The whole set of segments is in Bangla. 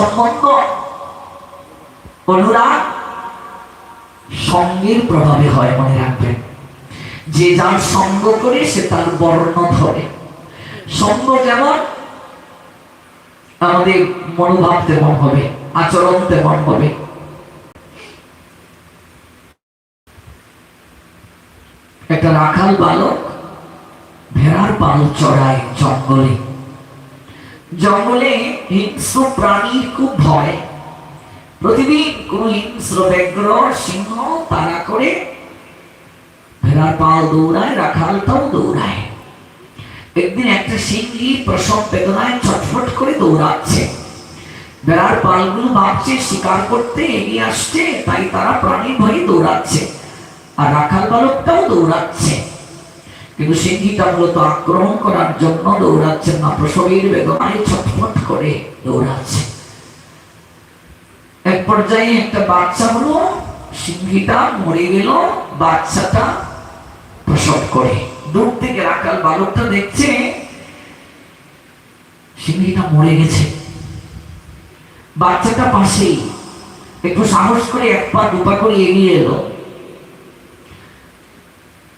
সম্বন্ধ অনুরাগ সঙ্গের প্রভাবে হয় মনে রাখবেন। যে যার সঙ্গ করে সে তার বর্ণ ধরে। সঙ্গ যেমন আমাদের মনোভাব তেমন হবে আচরণ তেমন হবে। একটা রাখাল বালক ভেড়ার পাল চড়ায় জঙ্গলে। জঙ্গলে হিংস্র প্রাণীর খুব ভয়। প্রতিদিন কোন হিংস্র ব্যগ্র সিংহ তারা করে ভেড়ার পাল দৌড়ায়, রাখালটাও দৌড়ায়। একদিন একটা সিংহী প্রসব বেদনায় ছটফট করে দৌড়াচ্ছে। ভেড়ার পালগুলো ভাবছে, শিকার করতে এগিয়ে আসছে, তাই তারা প্রাণীর ভয়ে দৌড়াচ্ছে। আর রাখাল বালকটাও দৌড়াচ্ছে। কিন্তু সিংহীটা মূলত আক্রমণ করার জন্য দৌড়াচ্ছে না। প্রসবের বেদনায় ছটফট করে দৌড়াচ্ছে এক পর্যায়ে একটা বাচ্চা হলো, সিংহীটা মরে গেল, বাচ্চাটা প্রসব করে। দূর থেকে রাখাল বালকটা দেখছে, সিংহীটা মরে গেছে। বাচ্চাটা পাশেই। একটু সাহস করে এক পা দুপা করে এগিয়ে এলো।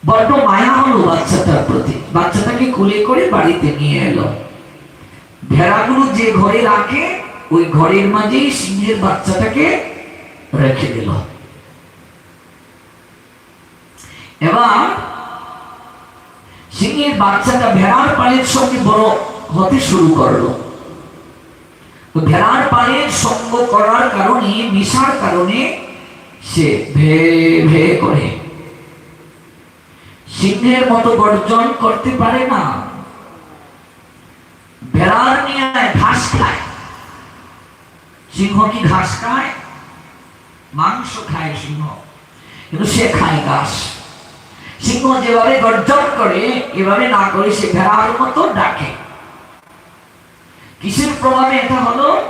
বড্ড মায়া হলো বাচ্চাটার প্রতি। বাচ্চাটাকে কোলে করে বাড়িতে নিয়ে এলো। ভেড়াগুলো যে ঘরে রাখে, ওই ঘরের মাঝেই সিংহের বাচ্চাটাকে রেখে দিল। এবার সিংহের বাচ্চাটা ভেড়ার পালের সঙ্গে বড় হতে শুরু করল। ভেড়ার পালের সঙ্গ করার কারণে, মিশার কারণে সে ভে ভে করে। সিংহের মতো গর্জন করতে পারে না। ভেড়ার নিয়ে ঘাস খায়। সিংহ কি ঘাস খায়? মাংস খায় সিংহ। কিন্তু সে খায় ঘাস। সিংহ যেভাবে গর্জন করে, এভাবে না করে সে ভেড়ার মতো ডাকে। কিসের প্রভাবে? এটা হলো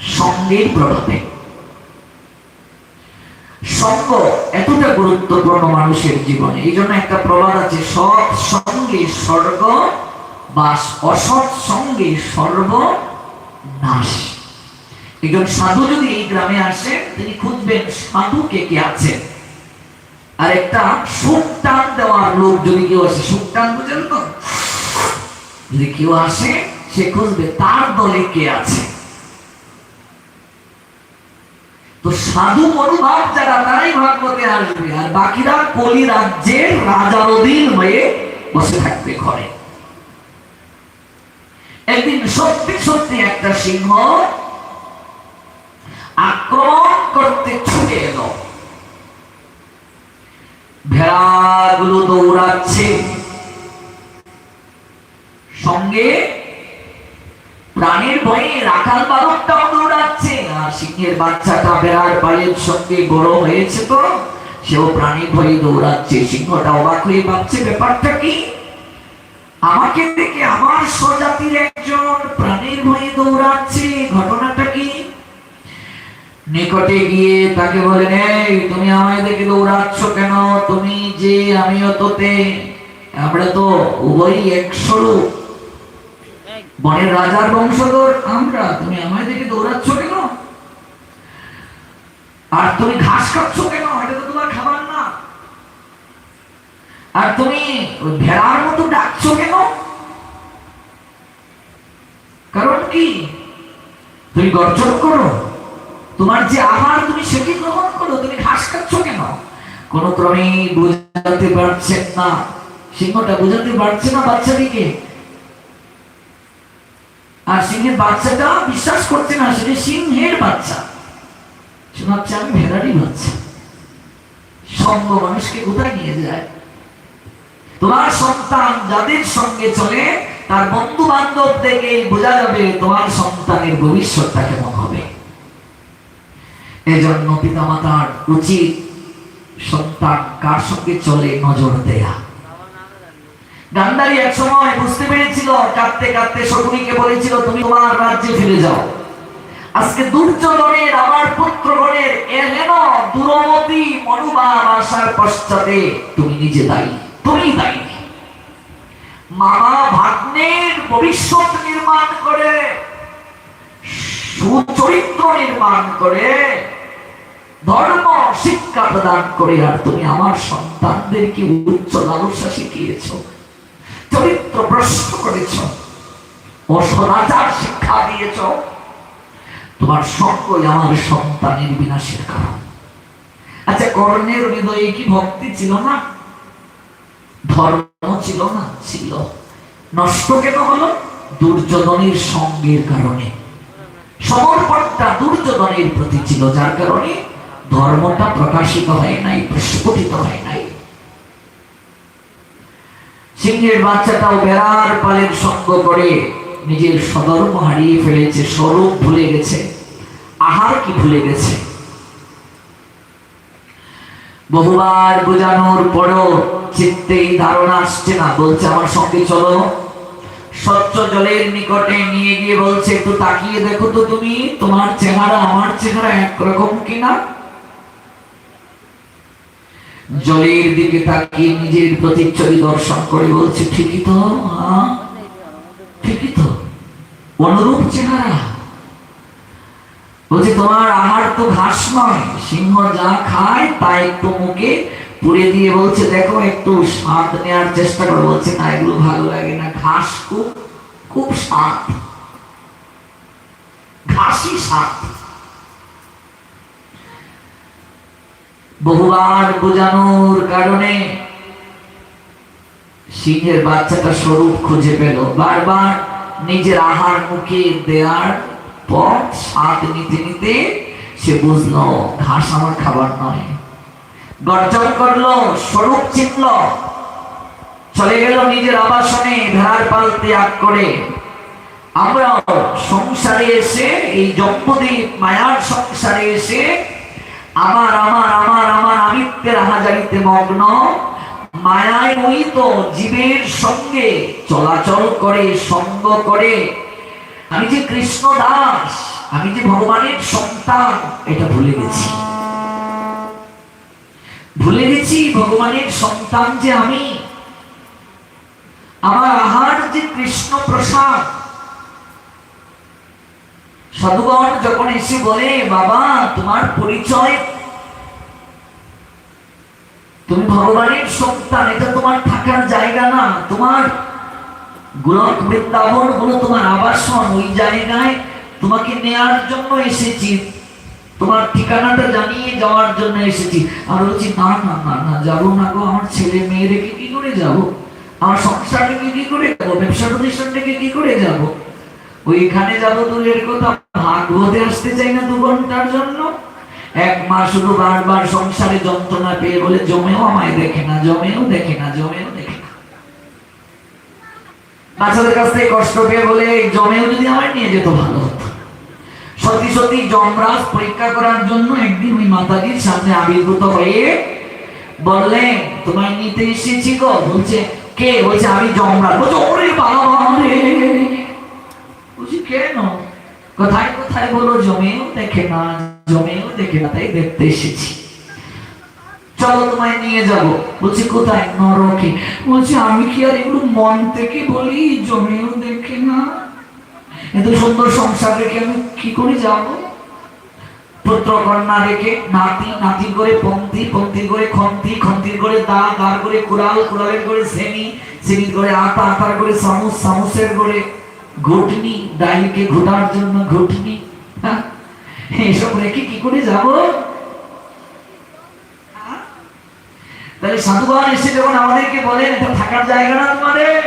সঙ্গের প্রভাবে। সঙ্গ এতটা গুরুত্বপূর্ণ মানুষের জীবনে, এই জন্য একটা প্রবাদ আছে, সৎ সঙ্গে স্বর্গ, বাস অসৎ সঙ্গে সর্বনাশ একজন সাধু যদি এই গ্রামে আসেন, তিনি খুঁজবেন সাধু কে কে আছেন। আর একটা সুখ টান দেওয়ার লোক যদি কেউ আসে, সুখ টান বুঝেন তো? যদি কেউ আসে, সে খুঁজবে তার দলে কে আছে। তো সাধু মনোভাব যারা, তারাই ভাগবতে আসবে। আর বাকিরা কলি রাজ্যের রাজার অধীন হয়ে বসে থাকবে ঘরে। একদিন সত্যি সত্যি একটা সিংহ আক্রমণ করতে ছুটে এলো। ভেড়াগুলো দৌড়াচ্ছে। সঙ্গে প্রাণের ভয়ে রাখাল বালকটাও দৌড়াচ্ছে। সিংহের বাচ্চাটা বেড়ার পায়ের সঙ্গে বড় হয়েছে তো, সেও প্রাণীর ভয়ে দৌড়াচ্ছে। সিংহটা অবাক হয়ে ভাবছে, ব্যাপারটা কি? আমাকে দেখে আমার স্বজাতির একজন প্রাণীর ভয়ে দৌড়াচ্ছে। ঘটনাটা কি? নিকটে গিয়ে তাকে বলেন, এই, তুমি আমায় দেখে দৌড়াচ্ছ কেন? তুমি যে আমিও তোতে, আমরা তো উভয়ই এক স্বরূপ। বনের রাজার বংশধর আমরা, তুমি আমায় দেখে দৌড়াচ্ছ কেন? আর তুমি ঘাস খাচ্ছ কেন? এটা তো তোমার খাবার না। আর তুমি ভেড়ার মতো ডাকছো কেন? কারণ কি? তুমি গর্জন করো। তোমার যে আহার তুমি সেটি গ্রহণ করো। তুমি ঘাস খাচ্ছ কেন? কোন ক্রমে বুঝাতে পারছেন না। সিংহটা বুঝাতে পারছে না বাচ্চাটিকে। আর সিংহের বাচ্চাটা বিশ্বাস করছে না, সেটা সিংহের বাচ্চা। ভাবছে আমি ভেড়ারই বাচ্চা সঙ্গ মানুষকে কোথায় নিয়ে যায়? তোমার সন্তান যাদের সঙ্গে চলে, তার বন্ধু বান্ধব থেকে বোঝা যাবে তোমার সন্তানের ভবিষ্যৎটা কেমন হবে। এজন্য পিতা মাতার উচিত সন্তান কার সঙ্গে চলে নজর দেয়া। গান্ধারী এক সময় বুঝতে পেরেছিল, কাঁদতে কাঁদতে শকুনিকে বলেছিল, তুমি তোমার রাজ্যে ফিরে যাও। আজকে দুর্যোধনের, আমার পুত্রগণের এলেন দুরমতি মনোভাব আসার পশ্চাতে তুমি নিজে দায়ী, তুমি দায়ী। মামা ভাগ্নের ভবিষ্যৎ নির্মাণ করে, সুচরিত্র নির্মাণ করে, ধর্ম, শিক্ষা প্রদান করে, আর তুমি আমার সন্তানদেরকে উচ্চ লালসা শিখিয়েছ, চরিত্র প্রশ্ন করেছ ও সদাচার শিক্ষা দিয়েছ তোমার সঙ্গই আমার সন্তানের বিনাশের কারণ। আচ্ছা কর্ণের হৃদয়ে কি ভক্তি ছিল না? ধর্ম ছিল না? ছিল। নষ্ট কেন হলো? দুর্যোধনের সঙ্গের কারণে। সমর্পণটা দুর্যোধনের প্রতি ছিল। যার কারণে ধর্মটা প্রকাশিত হয় নাই, প্রস্ফুটিত হয় নাই। সিংহের বাচ্চাটাও বেড়ার পালের সঙ্গ করে নিজের সদর্ম হারিয়ে ফেলেছে, স্বরূপ ভুলে গেছে। আহার কি ভুলে গেছে? বহুবার বোঝানোর পরও চিত্তে এই ধারণা আসছে না। বলছে আমার সঙ্গে চলো। স্বচ্ছ জলের নিকটে নিয়ে গিয়ে বলছে, একটু তাকিয়ে দেখো তো তুমি, তোমার চেহারা আমার চেহারা একরকম কিনা জলের দিকে তাকিয়ে নিজের প্রতিচ্ছবি দর্শন করে বলছে, ঠিকই তো হ্যাঁ? ঠিকই তো অনুরূপ চেহারা। বলছে, তোমার আহার তো ঘাস নয় সিংহ যা খায় তা একটু মুখে পুড়ে দিয়ে বলছে, দেখো, একটু স্বাদ নেওয়ার চেষ্টা বলছে, না, এগুলো ভালো লাগে না। ঘাস খুব খুব স্বাদ। ঘাসই স্বাদ। বহুবার বোঝানোর কারণে সিংহের বাচ্চাটা স্বরূপ খুঁজে পেল। বারবার নিজের আহার মুখে দেওয়ার পর স্বাদ নিতে নিতে সে বুঝলো, ঘাস আমার খাবার নয়। গর্জন করল, স্বরূপ চিনল। চলে গেল নিজের আবাসনে, ভেড়ার পাল ত্যাগ করে। আমরা সংসারে এসে, এই জম্মদীপ মায়ার সংসারে এসে, আমার আমার আমার আমার আমিত্বের হাজারিতে মগ্ন। মায়ায় মোহিত, জীবের সঙ্গে চলাচল করে, সঙ্গ করে। আমি যে কৃষ্ণ দাস, আমি যে ভগবানের সন্তান, এটা ভুলে গেছি। ভুলে গেছি ভগবানের সন্তান যে আমি। আমার আহার যে কৃষ্ণ প্রসাদ। সাধুগণ যখন এসে বলে, বাবা, তোমার পরিচয় তুমি ভগবানের সন্তান, এটা তোমার থাকার জায়গা না। তোমার গোলক বৃন্দাবন হলো তোমার আবাসন, ওই জায়গায় তোমাকে নেয়ার জন্য এসেছি। তোমার ঠিকানাটা জানিয়ে যাওয়ার জন্য এসেছি। আর বলছি, না না না না, যাব না গো, আমার ছেলে মেয়ে রেখে কি করে যাব? আমার সংসার রেখে কি করে যাব? ব্যবসা প্রতিষ্ঠান রেখে কি করে যাব? ওইখানে যাব দূরের কথা, ভাগবতে আসতে চাই না দু ঘণ্টার জন্য। এক মাস শুধু বারবার সংসারে যন্ত্রণা পেয়ে বলে, জমেও আমায় দেখে না, জমেও দেখে না, জমেও দেখে না। বাচ্চাদের কাছ থেকে কষ্ট পেয়ে বলে জমেও যদি আমায় নিয়ে যেত ভালো হতো। যমরাজ পরীক্ষা করার জন্য একদিন ওই মাতাজির সামনে আবির্ভূত হয়ে বললেন তোমায় নিতে এসেছি গো। বলছে, কে? বলছে, আমি যমরাজ। বলছে, ওরে বাবা কেন? কোথায় কোথায় বলো, জমেও দেখে না জমেও দেখে তাই দেখতে এসেছি। চলো তোমায় নিয়ে যাব। বলছি, কোথায়? নরকে। বলছি, আমি কি আর এগুলো মন থেকে বলি? জমেও না। এত সুন্দর সংসার রেখে আমি কি করে যাব? পুত্র কন্যা রেখে নাতি নাতি করে করে খন্তি খন্তির করে দা দার করে কুড়াল, কুড়ালের করে করে আতা আতার করে চামচ চামচের করে ঘটনি ডাইলকে ঘোটার জন্য ঘটনি হ্যাঁ? হ্যাঁ, এইসব রেখে কি করে যাব? হ্যাঁ? তাহলে সাধুবান এসে যখন আমাদেরকে বলেন এটা থাকার জায়গা না তোমাদের?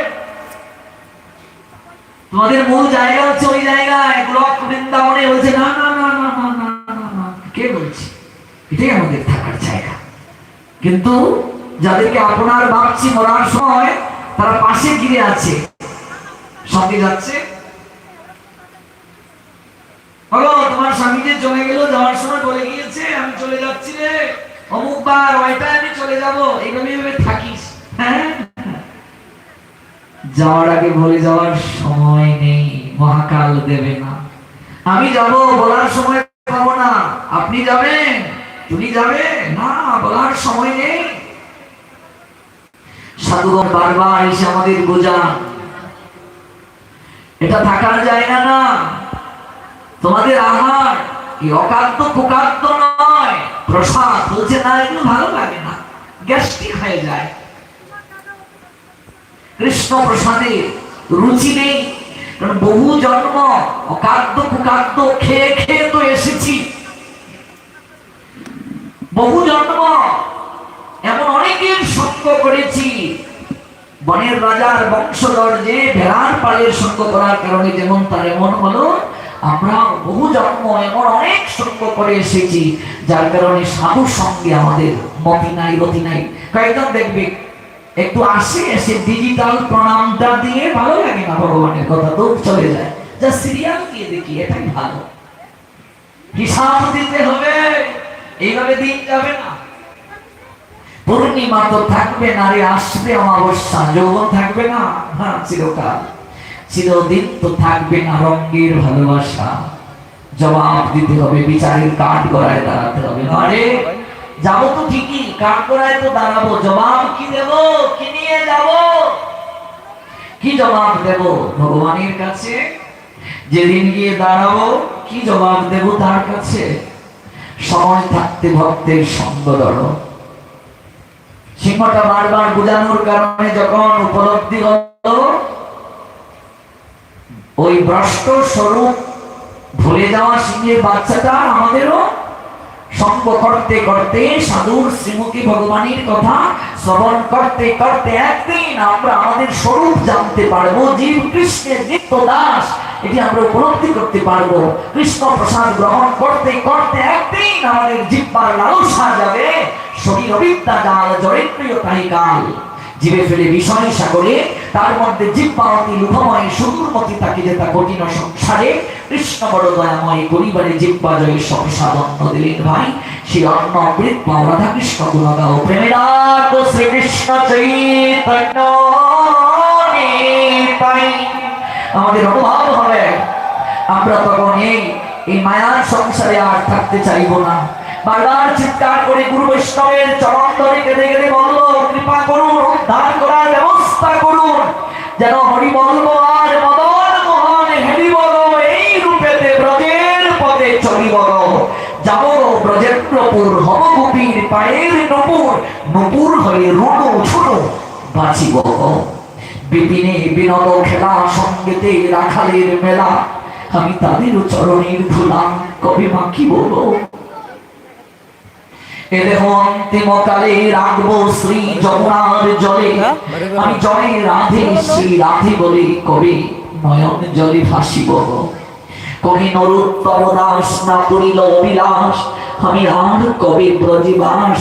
তোমাদের মূল জায়গা হচ্ছে ওই জায়গায়, ব্লক বৃন্দাবনে বলছে, না না না না না না না কে বলছে? এটাই আমাদের থাকার জায়গা। কিন্তু যাদেরকে আপনার ভাবছি মরার সময়, তারা পাশে গিরে আছে। সঙ্গে যাচ্ছে। তোমার স্বামী যে গেল, যাওয়ার সময় বলে গিয়েছে, আমি চলে যাচ্ছি রে। অমুক বার ওইটা আমি চলে এইভাবে থাকিস হ্যাঁ? যাওয়ার আগে বলে যাওয়ার সময় নেই, মহাকাল দেবে না। আমি যাব, বলার সময় পাবো না। আপনি যাবেন, তুমি যাবে, না, বলার সময় নেই। সাধুগণ বারবার এসে আমাদের বোঝান। এটা থাকার জায়গা না। তোমাদের আহার এই অকাদ্য কুকাদ্য নয়? প্রসাদ বলছে, না, এগুলো ভালো লাগে না। গ্যাস্ট্রিক হয়ে যায়। কৃষ্ণ প্রসাদে রুচি নেই। কারণ বহু জন্ম অকাদ্য কুকাদ্য খেয়ে খেয়ে তো এসেছি। বহু জন্ম এমন অনেকের সঙ্গ করেছি। বনের রাজার বংশধর যে ভেড়ার পালের সঙ্গ করার কারণে যেমন তার এমন হলো আমরা বহু জন্ম এমন অনেক সঙ্গ করে এসেছি, যার কারণে সাধু সঙ্গে আমাদের মতি নাই রতি নাই। কয়েকজন দেখবে, একটু আসে, এসে ডিজিটাল প্রণামটা দিয়ে ভালো লাগে না ভগবানের কথা তো চলে যায়। যা সিরিয়াল দিয়ে দেখি, এটাই ভালো। হিসাব দিতে হবে, এইভাবে দিন যাবে না। পূর্ণিমা তো থাকবে না রে, আসবে অমাবস্যা, যৌবন থাকবে না হ্যাঁ চিরকাল। চিরদিন তো থাকবে না রঙ্গের ভালোবাসা। জবাব দিতে হবে, বিচারের কাঠ গড়ায় দাঁড়াতে হবে। আরে যাব তো ঠিকই, কাঠ গড়ায় তো দাঁড়াবো। জবাব কি দেব? কি নিয়ে যাব? কি জবাব দেব? ভগবানের কাছে যেদিন গিয়ে দাঁড়াবো, কি জবাব দেব তার কাছে? সময় থাকতে ভক্তের সঙ্গ ধরো। সিংহটা বারবার বোঝানোর কারণে যখন উপলব্ধি হলো ওই ভ্রষ্ট স্বরূপ ভুলে যাওয়া সিংহের বাচ্চাটা আমাদেরও সঙ্গ করতে করতে সাধুর শ্রীমুখী ভগবানের কথা করতে করতে একদিন আমরা আমাদের স্বরূপ জানতে পারব, জীব কৃষ্ণের নিত্য দাস। এটি আমরা উপলব্ধি করতে পারব। কৃষ্ণ প্রসাদ গ্রহণ করতে করতে একদিন আমাদের জিব্বার লালসা যাবে শরীর জাল জরিত্রীয় কাল জীবে ফেলে বিষয় সাগরে তার মধ্যে জিব্বামতি লুভময় সুদূরমতি তাকে যে তা কঠিন সংসারে, কৃষ্ণ বড় দয়াময় পরিবারে জিব্বা দিলেন ভাই। অন্ন অমৃত শ্রীকৃষ্ণ আমাদের অনুভব হবে, আমরা তখন এই মায়ার সংসারে আর থাকতে চাইব না। বারবার চিৎকার করে গুরু বৈষ্ণবের চরণ ধরে কেঁদে কেঁদে বলল, কৃপা করুন, উদ্ধার করার ব্যবস্থা করুন। যেন হরি বলব আর মদন মোহন হেরি বলো এই রূপেতে ব্রজের পদে চলি বলো যাব ব্রজেন্দ্রপুর হব গোপীর পায়ের নপুর নপুর হয়ে রুণু ছুণু বাঁচিব। বিপিনে বিনোদ খেলা সঙ্গেতে রাখালের মেলা। আমি তাদের চরণের ধুলাম কবে মাখি বলো এদেহ অন্তিমকালে রাখব শ্রী যমুনার জলে। আমি জলে রাধে শ্রী রাধে বলে কবি নয়ন জলে ভাসিব। কবি নরোত্তম দাস না করিল অবিলাস আমি আর কবি ব্রজে বাস।